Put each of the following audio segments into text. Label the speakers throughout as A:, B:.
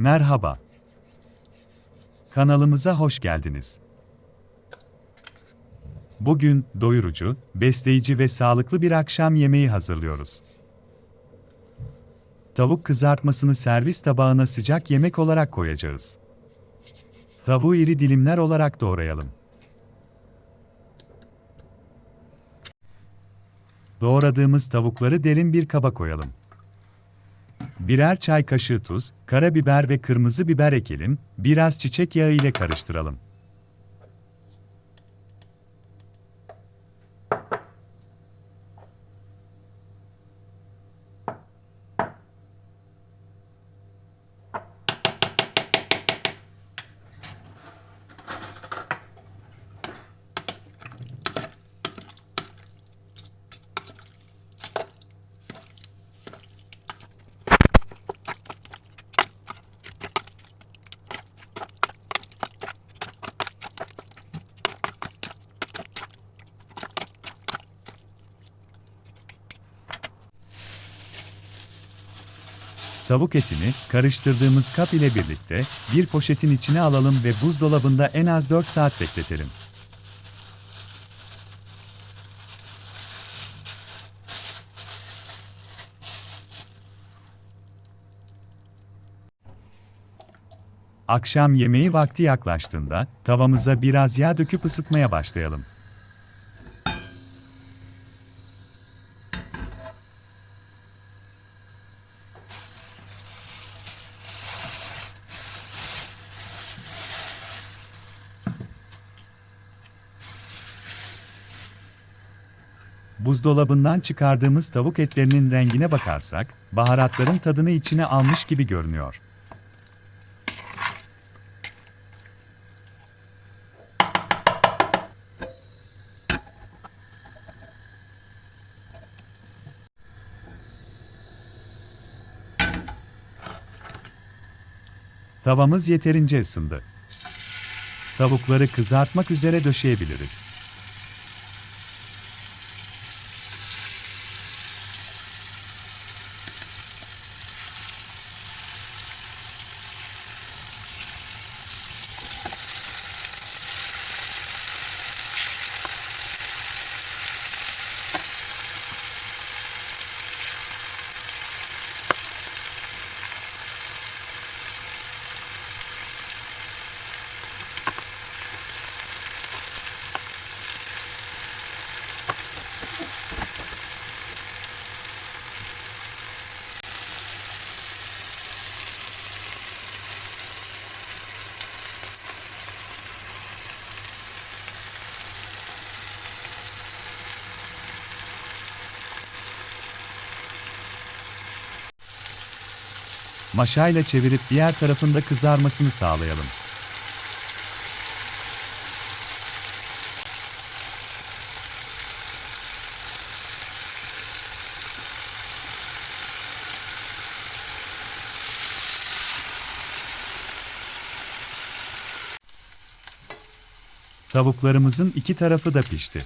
A: Merhaba. Kanalımıza hoş geldiniz. Bugün doyurucu, besleyici ve sağlıklı bir akşam yemeği hazırlıyoruz. Tavuk kızartmasını servis tabağına sıcak yemek olarak koyacağız. Tavuğu iri dilimler olarak doğrayalım. Doğradığımız tavukları derin bir kaba koyalım. Birer çay kaşığı tuz, karabiber ve kırmızı biber ekelim, biraz çiçek yağı ile karıştıralım. Tavuk etini karıştırdığımız kap ile birlikte bir poşetin içine alalım ve buzdolabında en az 4 saat bekletelim. Akşam yemeği vakti yaklaştığında tavamıza biraz yağ döküp ısıtmaya başlayalım. Buzdolabından çıkardığımız tavuk etlerinin rengine bakarsak, baharatların tadını içine almış gibi görünüyor. Tavamız yeterince ısındı. Tavukları kızartmak üzere döşeyebiliriz. Maşayla çevirip diğer tarafında kızarmasını sağlayalım. Tavuklarımızın iki tarafı da pişti.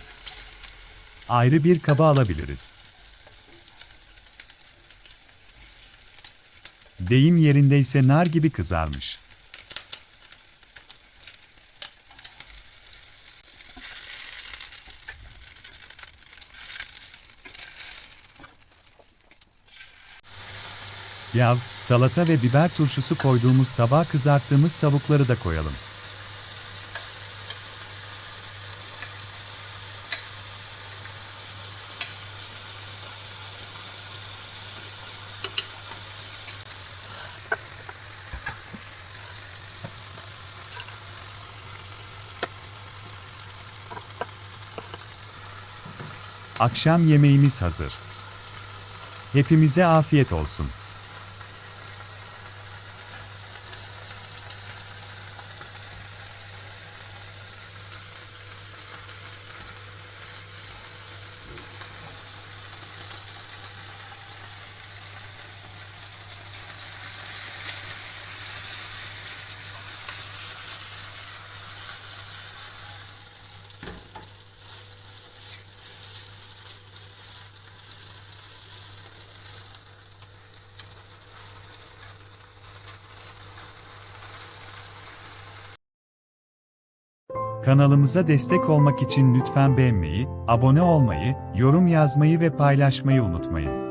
A: Ayrı bir kaba alabiliriz. Deyim yerindeyse nar gibi kızarmış. Yav, salata ve biber turşusu koyduğumuz tabağa kızarttığımız tavukları da koyalım. Akşam yemeğimiz hazır. Hepimize afiyet olsun. Kanalımıza destek olmak için lütfen beğenmeyi, abone olmayı, yorum yazmayı ve paylaşmayı unutmayın.